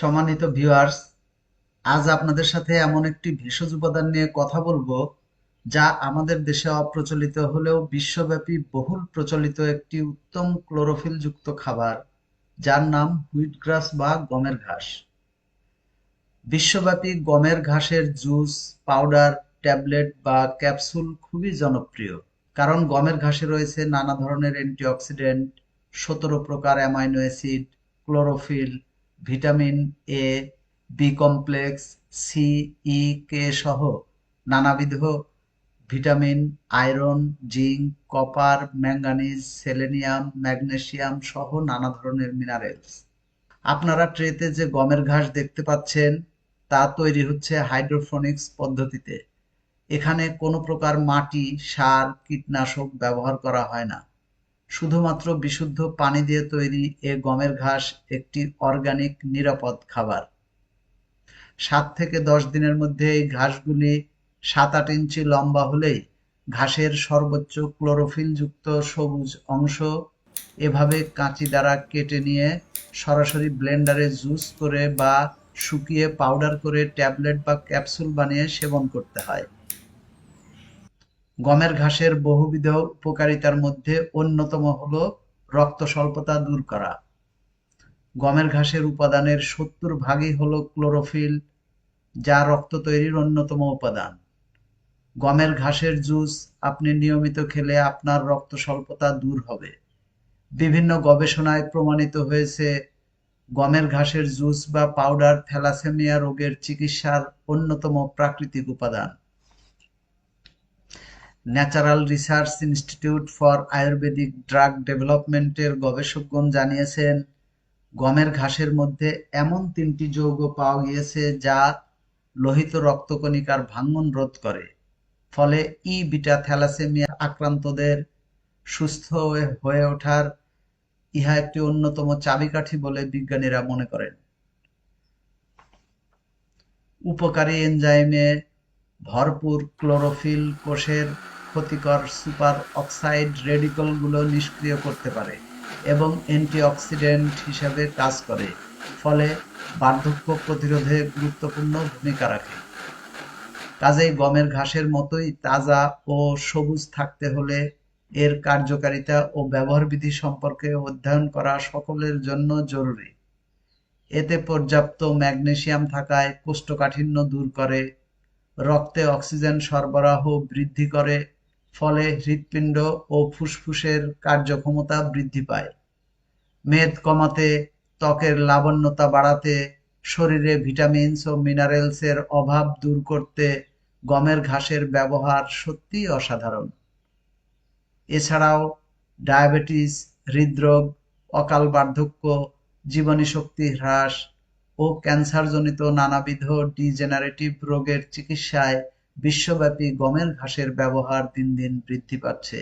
সম্মানিত ভিউয়ার্স আজ আপনাদের সাথে এমন একটি ভেষজ উপাদান নিয়ে কথা বলব, যা আমাদের দেশে অপ্রচলিত হলেও বিশ্বব্যাপী বহুল প্রচলিত একটি উত্তম ক্লোরোফিল যুক্ত খাবার, যার নাম হুইট গ্রাস বা গমের ঘাস। বিশ্বব্যাপী গমের ঘাসের জুস পাউডার ট্যাবলেট বা ক্যাপসুল খুবই জনপ্রিয়, কারণ গমের ঘাসে রয়েছে নানা ধরনের অ্যান্টিঅক্সিডেন্ট সতেরো প্রকার amino acid chlorophyll vitamin A B complex C E K সহ নানাবিধ vitamin, iron, zinc, copper manganese selenium, magnesium সহ নানা ধরনের মিনারেলস আপনারা ট্রেতে যে গমের ঘাস দেখতে পাচ্ছেন, তা তৈরি হচ্ছে হাইড্রোফোনিক্স পদ্ধতিতে। এখানে কোনো প্রকার মাটি, সার, কীটনাশক ব্যবহার করা হয় না। শুধুমাত্র বিশুদ্ধ পানি দিয়ে তৈরি এ গমের ঘাস একটি অর্গানিক নিরাপদ খাবার। সাত থেকে দশ দিনের মধ্যে এই ঘাসগুলি সাত আট ইঞ্চি লম্বা হলেই ঘাসের সর্বোচ্চ ক্লোরোফিল যুক্ত সবুজ অংশ এভাবে কাঁচি দ্বারা কেটে নিয়ে সরাসরি ব্লেন্ডারে জুস করে বা শুকিয়ে পাউডার করে ট্যাবলেট বা ক্যাপসুল বানিয়ে সেবন করতে হয়। গমের ঘাসের বহুবিধ উপকারিতার মধ্যে অন্যতম হল রক্ত স্বল্পতা দূর করা। গমের ঘাসের উপাদানের সত্তর ভাগই হল ক্লোরোফিল, যা রক্ত তৈরির অন্যতম উপাদান। গমের ঘাসের জুস আপনি নিয়মিত খেলে আপনার রক্ত স্বল্পতা দূর হবে। বিভিন্ন গবেষণায় প্রমাণিত হয়েছে, গমের ঘাসের জুস বা পাউডার থ্যালাসেমিয়া রোগের চিকিৎসার অন্যতম প্রাকৃতিক উপাদান। Natural research institute for ayurvedic drug ডেভেলপমেন্টের গবেষকগণ জানিয়েছেন, গমের ঘাসের মধ্যে এমন তিনটি যৌগ পাওয়া গিয়েছে যা লোহিত রক্তকণিকার ভাঙ্গন রোধ করে। ফলে ই বিটা থ্যালাসেমিয়া আক্রান্তদের সুস্থ হয়ে ওঠার ইহা একটি অন্যতম চাবিকাঠি বলে বিজ্ঞানীরা মনে করেন। উপকারী এনজাইমে ভরপুর ক্লোরোফিল কোষের ক্ষতিকর সুপার অক্সাইড রেডিকলগুলো নিষ্ক্রিয় করতে পারে এবং অ্যান্টিঅক্সিডেন্ট হিসাবে কাজ করে, ফলে বার্ধক্য প্রতিরোধে গুরুত্বপূর্ণ ভূমিকা রাখে। কাজেই গমের ঘাসের মতোই তাজা ও সবুজ থাকতে হলে এর কার্যকারিতা ও ব্যবহারবিধি সম্পর্কে অধ্যয়ন করা সকলের জন্য জরুরি। এতে পর্যাপ্ত ম্যাগনেসিয়াম থাকায় কোষ্ঠকাঠিন্য দূর করে, রক্তে অক্সিজেন সরবরাহ বৃদ্ধি করে ফলে হৃৎপিণ্ড ও ফুসফুসের কার্যক্ষমতা বৃদ্ধি পায়। মেদ কমাতে, ত্বকের লাবণ্যতা বাড়াতে, শরীরে ভিটামিনস ও মিনারেলসের অভাব দূর করতে গমের ঘাসের ব্যবহার সত্যিই অসাধারণ। এছাড়াও ডায়াবেটিস, হৃদরোগ, অকাল বার্ধক্য, জীবনী শক্তি হ্রাস ও ক্যান্সারজনিত নানাবিধ ডিজেনারেটিভ রোগের চিকিৎসায় বিশ্বব্যাপী গমের ঘাসের ব্যবহার দিন দিন বৃদ্ধি পাচ্ছে।